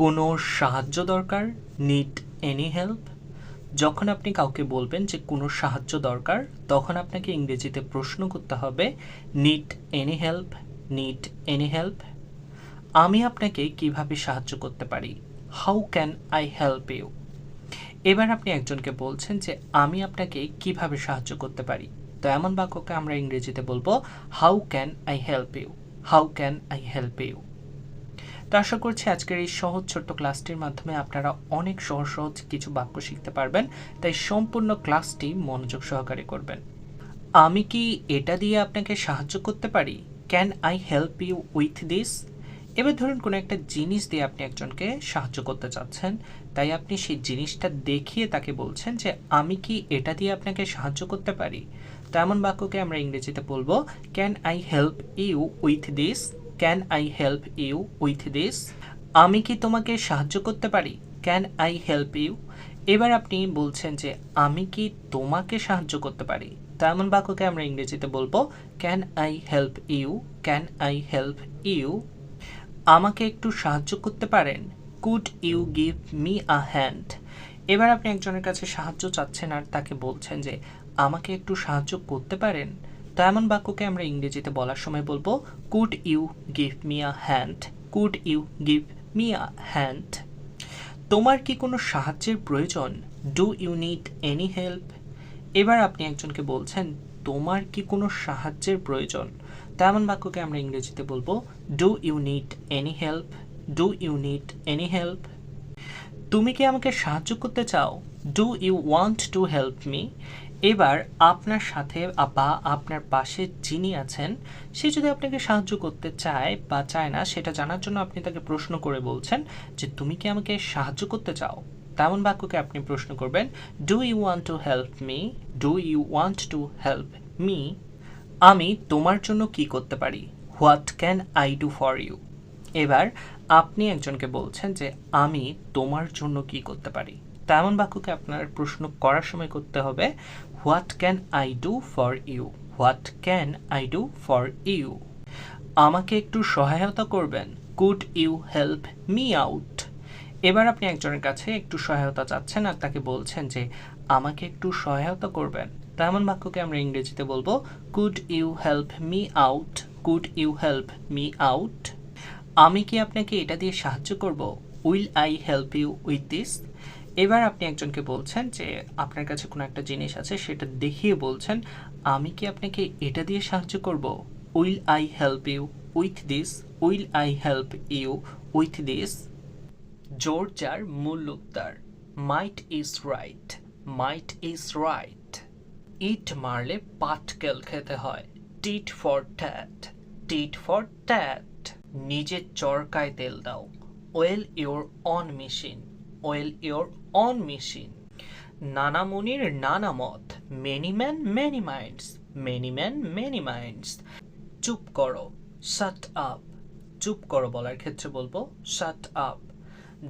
কোনো সাহায্য দরকার? নিড এনি হেল্প যখন আপনি কাউকে বলবেন যে কোনো সাহায্য দরকার, তখন আপনাকে ইংরেজিতে প্রশ্ন করতে হবে need any help need any help আমি আপনাকে কীভাবে সাহায্য করতে পারি? How can I help you এবার আপনি একজনকে বলছেন যে, আমি আপনাকে কীভাবে সাহায্য করতে পারি? তো এমন বাক্যকে আমরা ইংরেজিতে বলব how can I help you how can I help you তো আশা করছি আজকের এই সহজ ছোট্ট ক্লাসটির মাধ্যমে আপনারা অনেক সহজ সহজ কিছু বাক্য শিখতে পারবেন, তাই সম্পূর্ণ ক্লাসটি মনোযোগ সহকারে করবেন। আমি কি এটা দিয়ে আপনাকে সাহায্য করতে পারি? Can I help you with this এবার ধরুন কোনো একটা জিনিস দিয়ে আপনি একজনকে সাহায্য করতে চাচ্ছেন, তাই আপনি সেই জিনিসটা দেখিয়ে তাকে বলছেন যে, আমি কি এটা দিয়ে আপনাকে সাহায্য করতে পারি? তো এমন বাক্যকে আমরা ইংরেজিতে বলব can I help you with this can I help you with this আমি কি তোমাকে সাহায্য করতে পারি? ক্যান আই হেল্প ইউ এবার আপনি বলছেন যে, আমি কি তোমাকে সাহায্য করতে পারি? তো এমন বাক্যকে আমরা ইংরেজিতে বলব can I help you can I help you আমাকে একটু সাহায্য করতে পারেন? Could you give me a hand এবার আপনি একজনের কাছে সাহায্য চাচ্ছেন আর তাকে বলছেন যে, আমাকে একটু সাহায্য করতে পারেন? তো এমন বাক্যকে আমরা ইংরেজিতে বলার সময় বলব could you give me a hand could you give me a hand তোমার কি কোনো সাহায্যের প্রয়োজন? Do you need any help এবার আপনি একজনকে বলছেন, তোমার কি কোনো সাহায্যের প্রয়োজন? তেমন বাক্যকে আমরা ইংরেজিতে বলব do you need any help do you need any help তুমি কি আমাকে সাহায্য করতে চাও? Do you want to help me এবার আপনার সাথে বা আপনার পাশে যিনি আছেন, সে যদি আপনাকে সাহায্য করতে চায় বা চায় না, সেটা জানার জন্য আপনি তাকে প্রশ্ন করে বলছেন যে, তুমি কি আমাকে সাহায্য করতে চাও? তেমন বাক্যকে আপনি প্রশ্ন করবেন do you want to help me do you want to help me আমি তোমার জন্য কি করতে পারি? What can I do for you এবার আপনি একজনকে বলছেন যে আমি তোমার জন্য কি করতে পারি? তেমন বাক্যকে আপনার প্রশ্ন করার সময় করতে হবে what can I do for you what can I do for you আমাকে একটু সহায়তা করবেন। Could you help me out এবার আপনি একজনের কাছে একটু সহায়তা চাচ্ছেন আর তাকে বলছেন যে, আমাকে একটু সহায়তা করবেন। তেমন বাক্যকে আমরা ইংরেজিতে বলব could you help me out could you help me out আমি কি আপনাকে এটা দিয়ে সাহায্য করব? Will I help you with this এবার আপনি একজনকে বলছেন যে, আপনার কাছে কোনো একটা জিনিস আছে, সেটা দেখিয়ে বলছেন, আমি কি আপনাকে এটা দিয়ে সাহায্য করব? Will I help you with this will I help you with this জোরজার মূল উত্তর might is right might is right ইট মারলে পাটকেল খেতে হয়। Tit for tat tit for tat নিজের চরকায় তেল দাও। Oil your own machine oil your own machine নানা মুনির নানা মত। Many man many minds many man many minds চুপ করো। শাট আপ চুপ করো বলার ক্ষেত্রে বলব শাট আপ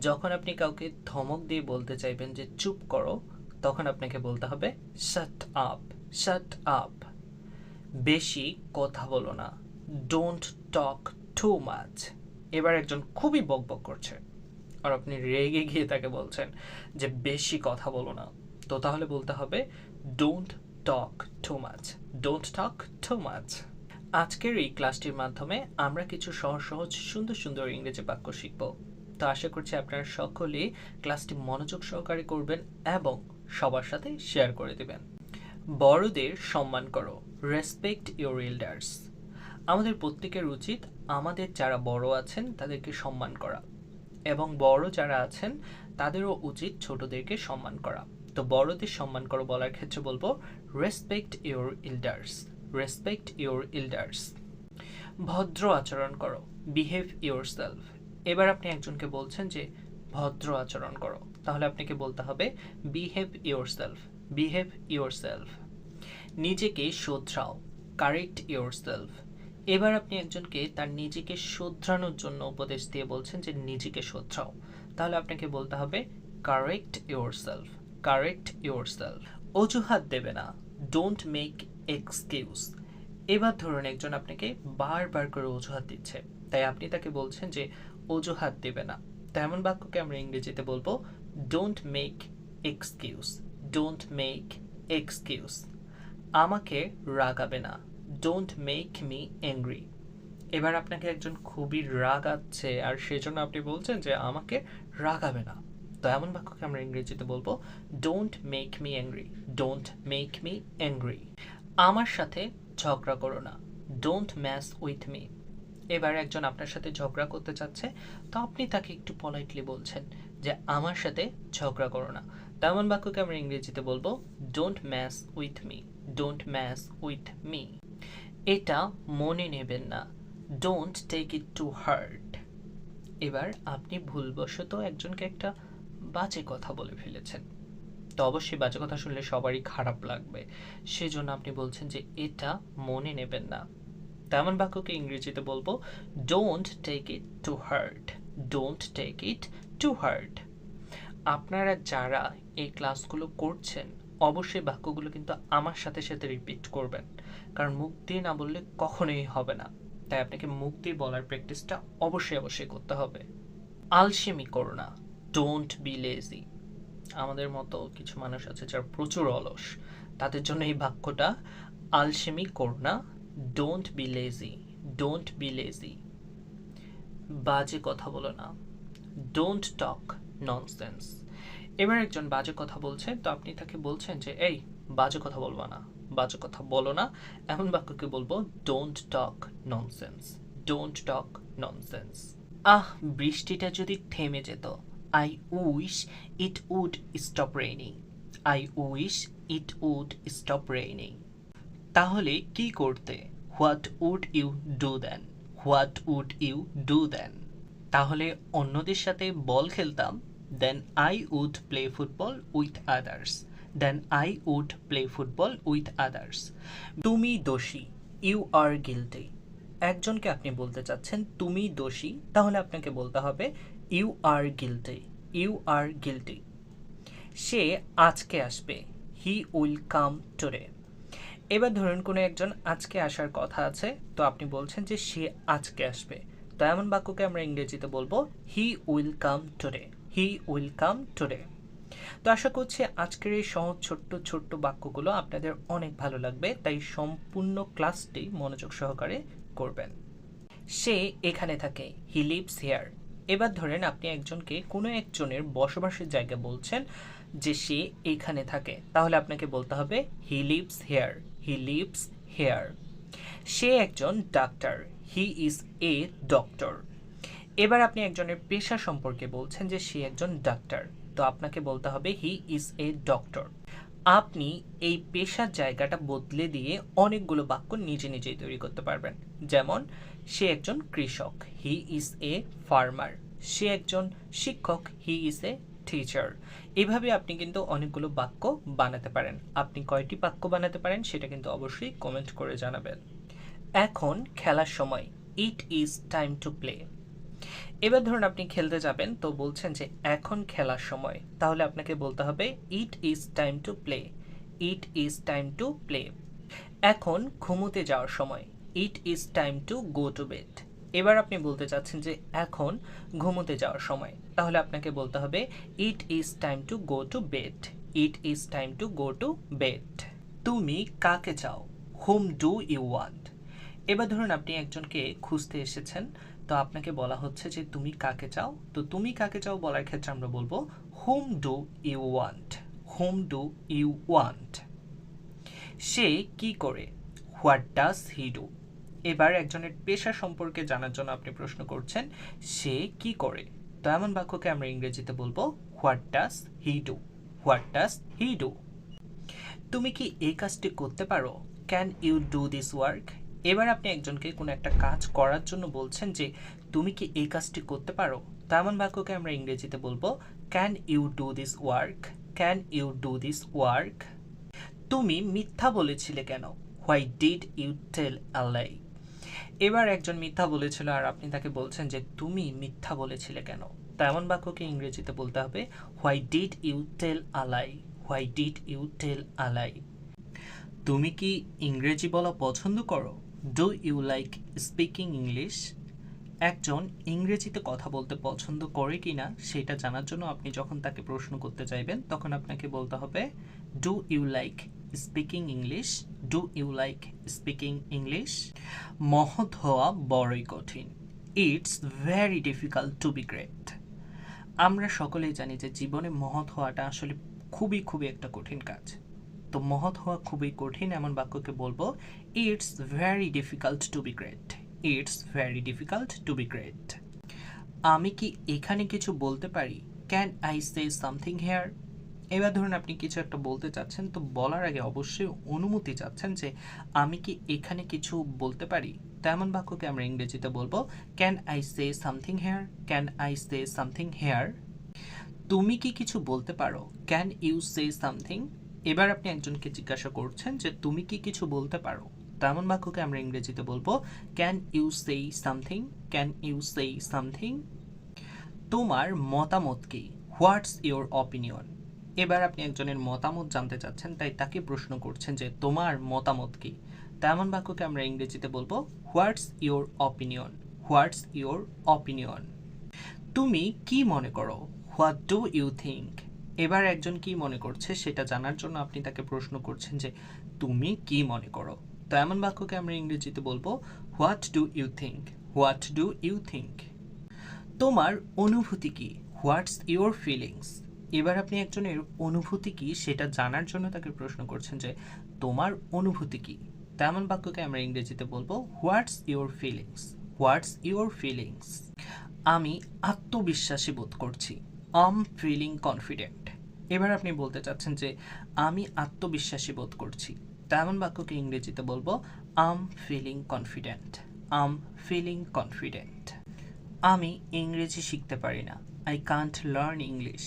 যখন আপনি কাউকে ধমক দিয়ে বলতে চাইবেন যে চুপ করো, তখন আপনাকে বলতে হবে শাট আপ শাট আপ বেশি কথা বলো না। ডোন্ট টক টু মাচ এবার একজন খুবই বকবক করছে। আর আপনি রেগে গিয়ে তাকে বলছেন যে, বেশি কথা বলো না। তো তাহলে বলতে হবে don't talk too much don't talk too much আজকের এই ক্লাসটির মাধ্যমে আমরা কিছু সহজ সহজ, সুন্দর সুন্দর ইংরেজি বাক্য শিখব। তো আশা করছি আপনারা সকলেই ক্লাসটি মনোযোগ সহকারে করবেন এবং সবার সাথে শেয়ার করে দেবেন। বড়দের সম্মান করো। রেসপেক্ট ইউর এল্ডার্স আমাদের প্রত্যেকের উচিত আমাদের যারা বড় আছেন তাদেরকে সম্মান করা এবং বড় যারা আছেন তাদেরও উচিত ছোটদেরকে সম্মান করা। তো বড়দের সম্মান করো বলার ক্ষেত্রে বলব respect your elders respect your elders ভদ্র আচরণ করো বিহেভ ইউর সেলফ এবার আপনি একজনকে বলছেন যে, ভদ্র আচরণ করো, তাহলে আপনাকে বলতে হবে behave yourself behave yourself নিজেকে শোধরাও কারেক্ট ইউর সেলফ এবার আপনি একজনকে তার নিজেকে শোধরানোর জন্য উপদেশ দিয়ে বলছেন যে নিজেকে শোধরাও। তাহলে আপনাকে বলতে হবে correct yourself correct yourself অজুহাত দেবে না। ডোন্ট মেক এক্সকিউজ এবার ধরুন একজন আপনাকে বারবার করে অজুহাত দিচ্ছে। তাই আপনি তাকে বলছেন যে, অজুহাত দেবে না। তো এমন বাক্যকে আমরা ইংরেজিতে বলব don't make excuse don't make excuse আমাকে রাগাবে না। ডোন্ট মেক মি অ্যাংরি এবার আপনাকে একজন খুবই রাগাচ্ছে, আর সেজন্য আপনি বলছেন যে আমাকে রাগাবে না। তো এমন বাক্যকে আমরা ইংরেজিতে বলব don't make me angry don't make me angry আমার সাথে ঝগড়া করো না ডোন্ট ম্যাস উইথ মি এবার একজন আপনার সাথে ঝগড়া করতে চাচ্ছে, তো আপনি তাকে একটু পলাইটলি বলছেন যে, আমার সাথে ঝগড়া করো না। তেমন বাক্যকে আমরা ইংরেজিতে বলব don't mess with me don't mess with me এটা মনে নেবেন না। Don't take it to heart এবার আপনি ভুলবশত একজনকে একটা বাজে কথা বলে ফেলেছেন। তো অবশ্যই বাজে কথা শুনলে সবারই খারাপ লাগবে। সেজন্য আপনি বলছেন যে এটা মনে নেবেন না। তেমন বাক্যকে ইংরেজিতে বলব don't take it to heart don't take it to heart আপনারা যারা এই ক্লাসগুলো করছেন, অবশ্যই বাক্যগুলো কিন্তু আমার সাথে সাথে রিপিট করবেন। কারণ মুখ দিয়ে না বললে কখনোই হবে না। তাই আপনাকে মুখ দিয়ে বলার প্র্যাকটিসটা অবশ্যই অবশ্যই করতে হবে। আলসেমি করো না। ডোন্ট বি লেজি আমাদের মতো কিছু মানুষ আছে যারা প্রচুর অলস। তাদের জন্য এই বাক্যটা, আলসেমি করো না don't be lazy don't be lazy বাজে কথা বলো না। ডোন্ট টক ননসেন্স এবার একজন বাজে কথা বলছে, তো আপনি তাকে বলছেন যে, এই, বাজে কথা বলবা না। বাজে কথা বলো না। এমন বাক্যকে বলব don't talk nonsense don't talk nonsense আহ, বৃষ্টিটা যদি থেমে যেত I wish it would stop raining I wish it would stop raining তাহলে কি করতে? What would you do then what would you do then তাহলে অন্যদের সাথে বল খেলতাম then I would play football with others then I would play football with others তুমি দোষী you are guilty একজনকে আপনি বলতে চাচ্ছেন, তুমি দোষী তাহলে আপনাকে বলতে হবে you are guilty you are guilty সে আজকে আসবে হি উইল কাম টুডে এবার ধরুন কোনো একজন আজকে আসার কথা আছে, তো আপনি বলছেন যে সে আজকে আসবে। তো এমন বাক্যকে আমরা ইংরেজিতে বলব he will come today he will come today তো আশা করছি আজকের এই সহজ ছোট্ট ছোট্ট বাক্যগুলো আপনাদের অনেক ভালো লাগবে, তাই সম্পূর্ণ ক্লাসটি মনোযোগ সহকারে করবেন। সে এখানে থাকে হি লিভস হেয়ার এবার ধরেন আপনি একজনকে কোনো একজনের বসবাসের জায়গা বলছেন যে সে এখানে থাকে, তাহলে আপনাকে বলতে হবে he lives here he lives here সে একজন ডাক্তার হি ইজ এ ডক্টর এবার আপনি একজনের পেশা সম্পর্কে বলছেন যে সে একজন ডাক্তার তো আপনাকে বলতে হবে হি ইজ এ ডক্টর আপনি এই পেশার জায়গাটা বদলে দিয়ে অনেকগুলো বাক্য নিজে নিজেই তৈরি করতে পারবেন। যেমন, সে একজন কৃষক হি ইজ এ ফার্মার সে একজন শিক্ষক হি ইজ এ টিচার এভাবে আপনি কিন্তু অনেকগুলো বাক্য বানাতে পারেন। আপনি কয়টি বাক্য বানাতে পারেন সেটা কিন্তু অবশ্যই কমেন্ট করে জানাবেন। এখন খেলার সময় it is time to play এবার ধরুন আপনি খেলতে যাবেন, তো বলছেন যে এখন খেলার সময়। তাহলে আপনাকে বলতে হবে it is time to play it is time to play এখন ঘুমোতে যাওয়ার সময় it is time to go to bed এবার আপনি বলতে চাচ্ছেন যে, এখন ঘুমোতে যাওয়ার সময়। তাহলে আপনাকে বলতে হবে it is time to go to bed it is time to go to bed তুমি কাকে চাও? হুম ডু ইউ ওয়ান্ট এবার ধরুন আপনি একজনকে খুঁজতে এসেছেন তো আপনাকে বলা হচ্ছে যে তুমি কাকে চাও? তো তুমি কাকে চাও বলার ক্ষেত্রে আমরা বলব whom do you want whom do you want সে কি করে? হোয়াট ডাস হি ডু এবার একজনের পেশা সম্পর্কে জানার জন্য আপনি প্রশ্ন করছেন, সে কি করে? তো এমন বাক্যকে আমরা ইংরেজিতে বলব what does he do what does he do তুমি কি এই কাজটি করতে পারো? Can you do this work এবার আপনি একজনকে কোনো একটা কাজ করার জন্য বলছেন যে, তুমি কি এই কাজটি করতে পারো? তেমন বাক্যকে আমরা ইংরেজিতে বলব can you do this work can you do this work তুমি মিথ্যা বলেছিলে কেন? হোয়াই ডিড ইউ টেল আলাই এবার একজন মিথ্যা বলেছিল আর আপনি তাকে বলছেন যে, তুমি মিথ্যা বলেছিলে কেন? তেমন বাক্যকে ইংরেজিতে বলতে হবে why did you tell a lie why did you tell a lie তুমি কি ইংরেজি বলা পছন্দ করো? Do you like speaking English একজন ইংরেজিতে কথা বলতে পছন্দ করে কি না সেটা জানার জন্য আপনি যখন তাকে প্রশ্ন করতে চাইবেন, তখন আপনাকে বলতে হবে do you like speaking English do you like speaking English মহৎ হওয়া বড়ই কঠিন। It's very difficult to be great আমরা সকলেই জানি যে জীবনে মহৎ হওয়াটা আসলে খুবই খুবই একটা কঠিন কাজ। তো মহৎ হওয়া খুবই কঠিন এমন বাক্যকে বলব it's very difficult to be great it's very difficult to be great আমি কি এখানে কিছু বলতে পারি? Can I say something here এবার ধরুন আপনি কিছু একটা বলতে চাচ্ছেন, তো বলার আগে অবশ্যই অনুমতি চাচ্ছেন যে আমি কি এখানে কিছু বলতে পারি? তেমন বাক্যকে আমরা ইংরেজিতে বলব can I say something here can I say something here তুমি কি কিছু বলতে পারো? ক্যান ইউ সে সামথিং এবার আপনি একজনকে জিজ্ঞাসা করছেন যে তুমি কি কিছু বলতে পারো? তেমন বাক্যকে আমরা ইংরেজিতে বলব can you say something can you say something তোমার মতামত কি? হোয়াটস ইওর অপিনিয়ন এবার আপনি একজনের মতামত জানতে চাচ্ছেন, তাই তাকে প্রশ্ন করছেন যে তোমার মতামত কি? তেমন বাক্যকে আমরা ইংরেজিতে বলব what's your opinion what's your opinion তুমি কি মনে করো? হোয়াট ডু ইউ থিঙ্ক এবার একজন কি মনে করছে সেটা জানার জন্য আপনি তাকে প্রশ্ন করছেন যে, তুমি কি মনে করো? তো এমন বাক্যকে আমরা ইংরেজিতে বলব what do you think what do you think তোমার অনুভূতি কি? হোয়াটস ইওর ফিলিংস এবার আপনি একজনের অনুভূতি কি সেটা জানার জন্য তাকে প্রশ্ন করছেন যে, তোমার অনুভূতি কি? তেমন বাক্যকে আমরা ইংরেজিতে বলব what's your feelings what's your feelings আমি আত্মবিশ্বাসী বোধ করছি। আম ফিলিং কনফিডেন্ট এবার আপনি বলতে চাচ্ছেন যে, আমি আত্মবিশ্বাসী বোধ করছি। তেমন বাক্যকে ইংরেজিতে বলব I'm feeling confident I'm feeling confident আমি ইংরেজি শিখতে পারি না। আই কান্ট লার্ন ইংলিশ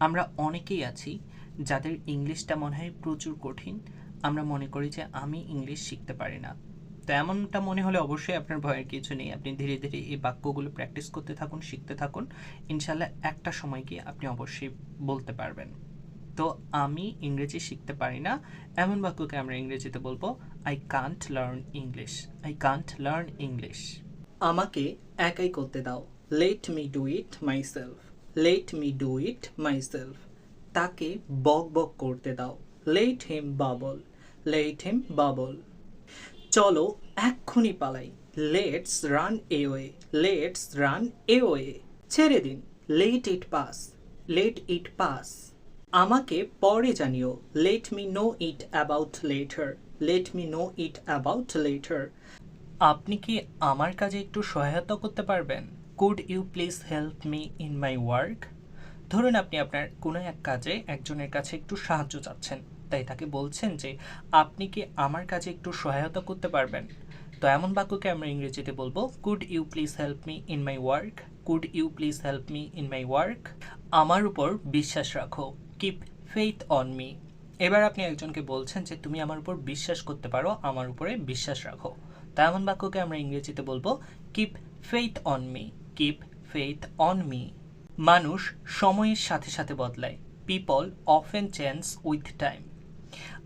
আমরা অনেকেই আছি যাদের ইংলিশটা মনে হয় প্রচুর কঠিন। আমরা মনে করি যে, আমি ইংলিশ শিখতে পারি না। তো এমনটা মনে হলে অবশ্যই আপনার ভয়ের কিছু নেই। আপনি ধীরে ধীরে এই বাক্যগুলো প্র্যাকটিস করতে থাকুন, শিখতে থাকুন। ইনশাল্লাহ একটা সময় গিয়ে আপনি অবশ্যই বলতে পারবেন। তো আমি ইংরেজি শিখতে পারি না, এমন বাক্যকে আমরা ইংরেজিতে বলব I can't learn English I can't learn English আমাকে একাই করতে দাও। Let me do it myself let me do it myself তাকে বক বক করতে দাও। Let him babble let him babble চলো এক্ষুনি পালাই। Let's run away let's run away ছেড়ে দিন। Let it pass let it pass আমাকে পরে জানিও। Let me know it about later let me know it about later আপনি কি আমার কাজে একটু সহায়তা করতে পারবেন? Could you please help me in my work ধরুন আপনি আপনার কোনো এক কাজে একজনের কাছে একটু সাহায্য চাচ্ছেন। তাই তাকে বলছেন যে, আপনি কি আমার কাজে একটু সহায়তা করতে পারবেন? তো এমন বাক্যকে আমরা ইংরেজিতে বলব could you please help me in my work could you please help me in my work আমার উপর বিশ্বাস রাখো। কিপ ফেইথ অন মি এবার আপনি একজনকে বলছেন যে, তুমি আমার উপর বিশ্বাস করতে পারো, আমার উপরে বিশ্বাস রাখো। তা এমন বাক্যকে আমরা ইংরেজিতে বলব keep faith on me keep faith on me মানুষ সময়ের সাথে সাথে বদলায়। People often change with time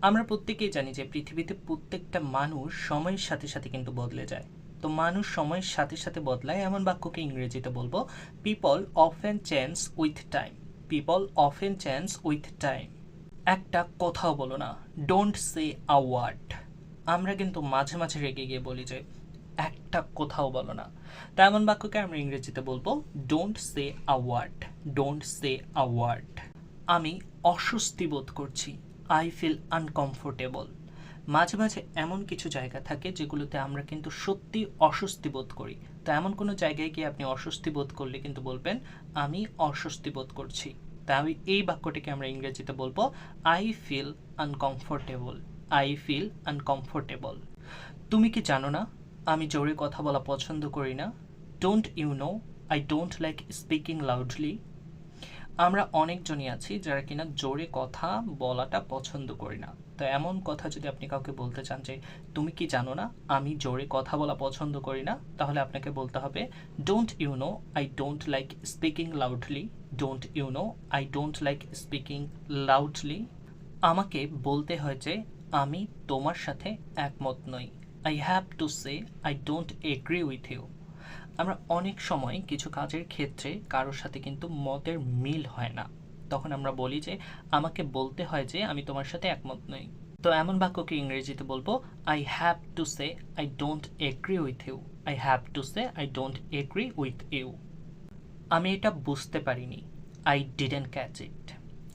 আমরা প্রত্যেকেই জানি যে পৃথিবীতে প্রত্যেকটা মানুষ সময়ের সাথে সাথে কিন্তু বদলে যায়। তো মানুষ সময়ের সাথে সাথে বদলায়, এমন বাক্যকে ইংরেজিতে বলব people often change with time people often change with time একটা কথাও বলো না ডোন্ট সে আ ওয়ার্ড আমরা কিন্তু মাঝে মাঝে রেগে গিয়ে বলি যে, একটা কোথাও বলো না। তো এমন বাক্যকে আমরা ইংরেজিতে বলব don't say a word don't say a word আমি অস্বস্তি বোধ করছি। আই ফিল আনকমফোর্টেবল মাঝে মাঝে এমন কিছু জায়গা থাকে যেগুলোতে আমরা কিন্তু সত্যি অস্বস্তি বোধ করি। তো এমন কোনো জায়গায় গিয়ে আপনি অস্বস্তি বোধ করলে কিন্তু বলবেন, আমি অস্বস্তি বোধ করছি। তাই এই বাক্যটিকে আমরা ইংরেজিতে বলব I feel uncomfortable I feel uncomfortable তুমি কি জানো না, আমি জোরে কথা বলা পছন্দ করি না। Don't you know I don't like speaking loudly আমরা অনেকজনই আছি যারা কিনা জোরে কথা বলাটা পছন্দ করি না। তো এমন কথা যদি আপনি কাউকে বলতে চান যে, তুমি কি জানো না আমি জোরে কথা বলা পছন্দ করি না? তাহলে আপনাকে বলতে হবে don't you know I don't like speaking loudly don't you know I don't like speaking loudly আমাকে বলতে হয় যে, আমি তোমার সাথে একমত নই। I have to say I don't agree with you আমরা অনেক সময় কিছু কাজের ক্ষেত্রে কারোর সাথে কিন্তু মতের মিল হয় না। তখন আমরা বলি যে, আমাকে বলতে হয় যে, আমি তোমার সাথে একমত নই। তো এমন বাক্যকে ইংরেজিতে বলব I have to say I don't agree with you I have to say I don't agree with you আমি এটা বুঝতে পারিনি। আই ডিডেন্ট ক্যাচ ইট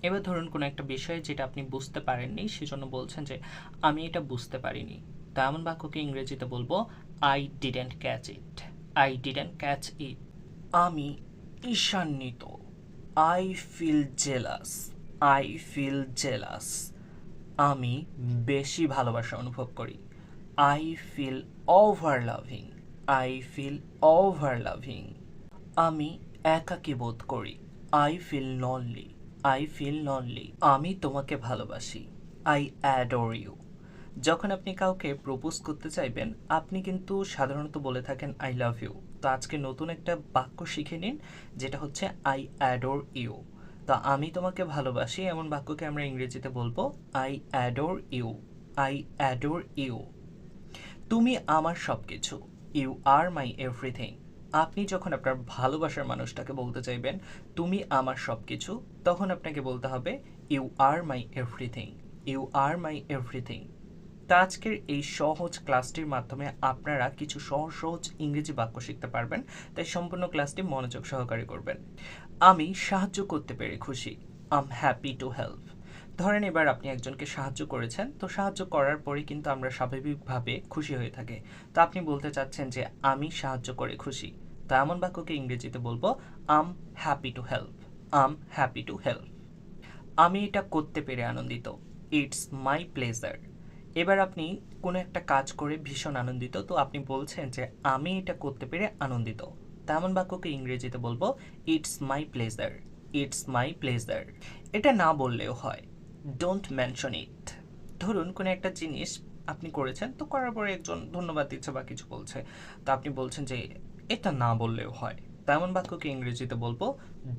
এবার ধরুন কোনো একটা বিষয় যেটা আপনি বুঝতে পারেননি, সেজন্য বলছেন যে, আমি এটা বুঝতে পারিনি। তা এমন বাক্যকে ইংরেজিতে বলব I didn't catch it I didn't catch it আমি ঈশান্বিত। I feel jealous I feel jealous আমি বেশি ভালোবাসা অনুভব করি। I feel over loving I feel over loving আমি একাকী বোধ করি। I feel lonely I feel lonely আমি তোমাকে ভালোবাসি। আই অ্যাডোর ইউ যখন আপনি কাউকে প্রপোজ করতে চাইবেন, আপনি কিন্তু সাধারণত বলে থাকেন আই লাভ ইউ তো আজকে নতুন একটা বাক্য শিখে নিন, যেটা হচ্ছে আই অ্যাডোর ইউ তো আমি তোমাকে ভালোবাসি, এমন বাক্যকে আমরা ইংরেজিতে বলব I adore you I adore you তুমি আমার সব কিছু ইউ আর মাই এভরিথিং আপনি যখন আপনার ভালোবাসার মানুষটাকে বলতে চাইবেন, তুমি আমার সব কিছু তখন আপনাকে বলতে হবে you are my everything you are my everything তা আজকের এই সহজ ক্লাসটির মাধ্যমে আপনারা কিছু সহজ সহজ ইংরেজি বাক্য শিখতে পারবেন, তাই সম্পূর্ণ ক্লাসটি মনোযোগ সহকারে করবেন। আমি সাহায্য করতে পেরে খুশি। আম হ্যাপি টু হেল্প ধরেন এবার আপনি একজনকে সাহায্য করেছেন, তো সাহায্য করার পরে কিন্তু আমরা স্বাভাবিকভাবে খুশি হয়ে থাকি। তো আপনি বলতে চাচ্ছেন যে, আমি সাহায্য করে খুশি। তো এমন বাক্যকে ইংরেজিতে বলব I'm happy to help I'm happy to help আমি এটা করতে পেরে আনন্দিত। ইটস মাই প্লেজার এবার আপনি কোনো একটা কাজ করে ভীষণ আনন্দিত, তো আপনি বলছেন যে আমি এটা করতে পেরে আনন্দিত। তেমন বাক্যকে ইংরেজিতে বলব it's my pleasure it's my pleasure এটা না বললেও হয়। ডোন্ট মেনশন ইট ধরুন কোনো একটা জিনিস আপনি করেছেন, তো করার পরে একজন ধন্যবাদ দিচ্ছে বা কিছু বলছে। তো আপনি বলছেন যে এটা না বললেও হয়। তেমন বাক্যকে ইংরেজিতে বলব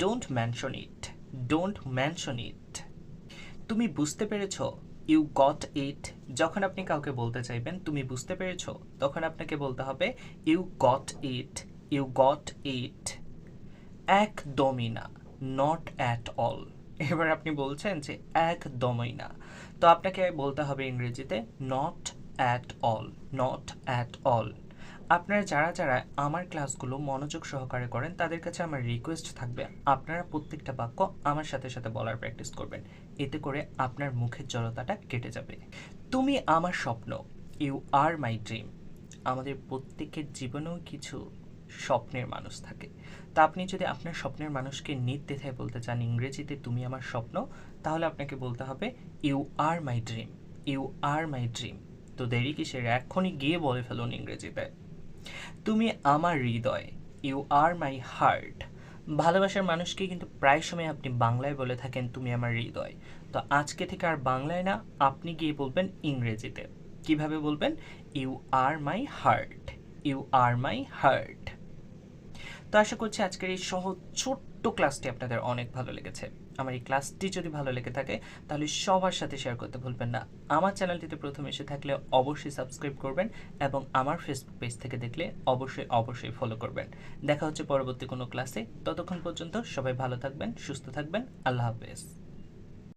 don't mention it don't mention it তুমি বুঝতে পেরেছ ইউ গট ইট যখন আপনি কাউকে বলতে চাইবেন, তুমি বুঝতে পেরেছ, তখন আপনাকে বলতে হবে you got it you got it একদমই না নট অ্যাট অল এবার আপনি বলছেন যে, একদমই না। তো আপনাকে বলতে হবে ইংরেজিতে not at all not at all আপনারা যারা যারা আমার ক্লাসগুলো মনোযোগ সহকারে করেন, তাদের কাছে আমার রিকোয়েস্ট থাকবে, আপনারা প্রত্যেকটা বাক্য আমার সাথে সাথে বলার প্র্যাকটিস করবেন। এতে করে আপনার মুখের জড়তাটা কেটে যাবে। তুমি আমার স্বপ্ন ইউ আর মাই ড্রিম আমাদের প্রত্যেকের জীবনেও কিছু স্বপ্নের মানুষ থাকে। তা আপনি যদি আপনার স্বপ্নের মানুষকে নির্দ্বিধায় বলতে চান, ইংরেজিতে তুমি আমার স্বপ্ন, তাহলে আপনাকে বলতে হবে you are my dream you are my dream তো দেরি কিসের? এখনই গিয়ে বলে ফেলুন ইংরেজিতে। তুমি আমার হৃদয় ইউ আর মাই হার্ট ভালোবাসার মানুষকে কিন্তু প্রায় সময় আপনি বাংলায় বলে থাকেন, তুমি আমার হৃদয়। তো আজকে থেকে আর বাংলায় না, আপনি গিয়ে বলবেন ইংরেজিতে। কীভাবে বলবেন? You are my heart you are my heart তো আশা করছি আজকের এই সহজ, ছোট্ট ক্লাসটি আপনাদের অনেক ভালো লেগেছে। আমার এই ক্লাসটি যদি ভালো লেগে থাকে, তাহলে সবার সাথে শেয়ার করতে ভুলবেন না। আমার চ্যানেলটিতে প্রথম এসে থাকলে অবশ্যই সাবস্ক্রাইব করবেন এবং আমার ফেসবুক পেজ থেকে দেখলে অবশ্যই অবশ্যই ফলো করবেন। দেখা হচ্ছে পরবর্তী কোনো ক্লাসে ততক্ষণ পর্যন্ত সবাই ভালো থাকবেন, সুস্থ থাকবেন। আল্লাহ হাফেজ।